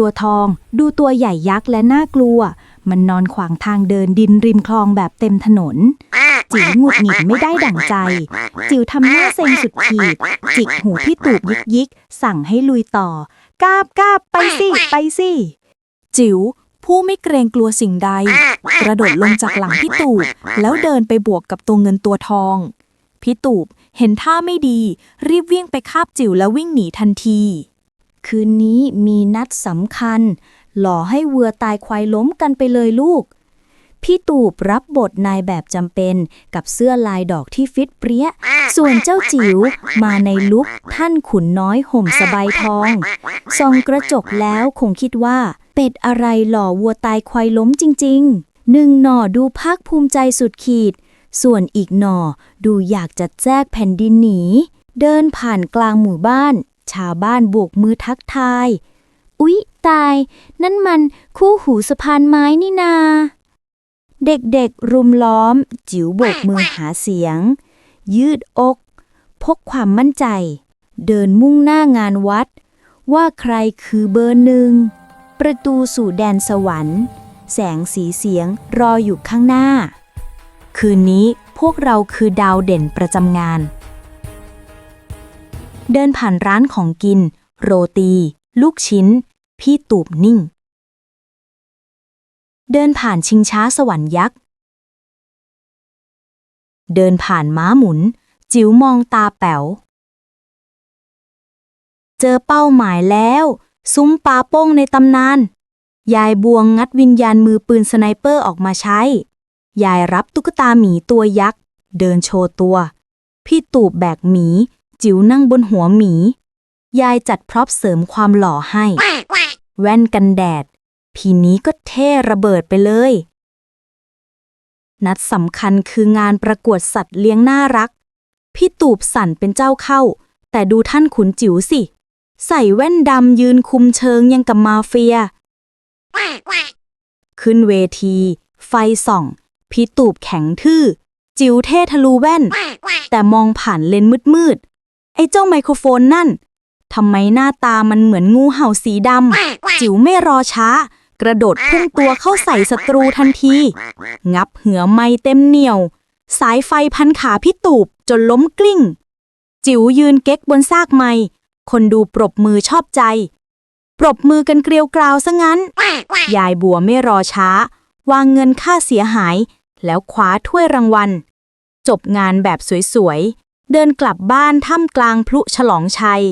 ตัวทอง ดูตัวใหญ่ยักษ์และน่ากลัว มันนอนขวางทางเดินดินริมคลองแบบเต็มถนน จิ๋วหงุดหงิดไม่ได้ดั่งใจ จิ๋วทำหน้าเซ็งสุดขีด จิกหูพี่ตูบยิกยิก สั่งให้ลุยต่อกาบกาบไปสิ ไปสิ จิ๋วผู้ไม่เกรงกลัวสิ่งใด กระโดดลงจากหลังพี่ตูบแล้วเดินไปบวกกับตัวเงินตัวทอง พี่ตูบเห็นท่าไม่ดี รีบวิ่งไปคาบจิ๋วแล้ววิ่งหนีทันที คืนนี้มีนัดสำคัญ หล่อให้วัวตายควายล้มกันไปเลยลูก พี่ตูบรับบทนายแบบจำเป็นกับเสื้อลายดอกที่ฟิตเปรี้ย ส่วนเจ้าจิ๋วมาในลุคท่านขุนน้อยห่มสบายทอง ส่องกระจกแล้วคงคิดว่า เป็ดอะไรหล่อวัวตายควายล้มจริง ๆ หนึ่งหน่อดูภาคภูมิใจสุดขีด ส่วนอีกหน่อดูอยากจะแจกแผ่นดินหนีเดินผ่านกลางหมู่บ้าน ชาวบ้านโบกมือทักทาย อุ๊ย ตาย นั่นมันคู่หูสะพานไม้นี่นา เด็กๆ รุมล้อม จิ๋วโบกมือหาเสียง ยืดอก พกความมั่นใจ เดินมุ่งหน้างานวัด ว่าใครคือเบอร์หนึ่ง ประตูสู่แดนสวรรค์ แสงสีเสียงรออยู่ข้างหน้า คืนนี้พวกเราคือดาวเด่นประจำงาน เดินผ่านร้านของกิน โรตี ลูกชิ้น พี่ตูบนิ่ง เดินผ่านชิงช้าสวรรค์ยักษ์ เดินผ่านม้าหมุน จิ๋วมองตาแป๋ว เจอเป้าหมายแล้ว ซุ้มปาโป้งในตำนาน ยายบวงงัดวิญญาณมือปืนสไนเปอร์ออกมาใช้ ยายรับตุ๊กตาหมีตัวยักษ์ เดินโชว์ตัว พี่ตูบแบกหมี จิ๋วนั่งบนหัวหมี ยายจัดพร็อพเสริมความหล่อให้ แว่นกันแดด พีนี้ก็เท่ระเบิดไปเลย นัดสำคัญคืองานประกวดสัตว์เลี้ยงน่ารัก พี่ตูบสั่นเป็นเจ้าเข้า แต่ดูท่านขุนจิ๋วสิ ใส่แว่นดำยืนคุมเชิงยังกับมาเฟีย ขึ้นเวที ไฟส่อง พี่ตูบแข็งทื่อจิ๋วเท่ทะลุแว่น แต่มองผ่านเลนส์มืดๆ อ้เจ้าไมโครโฟนนั่นทำไมหน้าตามันเหมือนงูเห่าสีดำจิ๋วไม่รอช้า กระโดดพุ่งตัวเข้าใส่ศัตรูทันที งับเหือไม้เต็มเหนียว สายไฟพันขาพี่ตูบจนล้มกลิ้ง จิ๋วยืนเก๊กบนซากไม้คนดูปรบมือชอบใจ ปรบมือกันเกลียวกราวซะงั้น ยายบัวไม่รอช้า วางเงินค่าเสียหาย แล้วคว้าถ้วยรางวัล จบงานแบบสวย เดินกลับบ้านท่ามกลางพลุฉลองชัย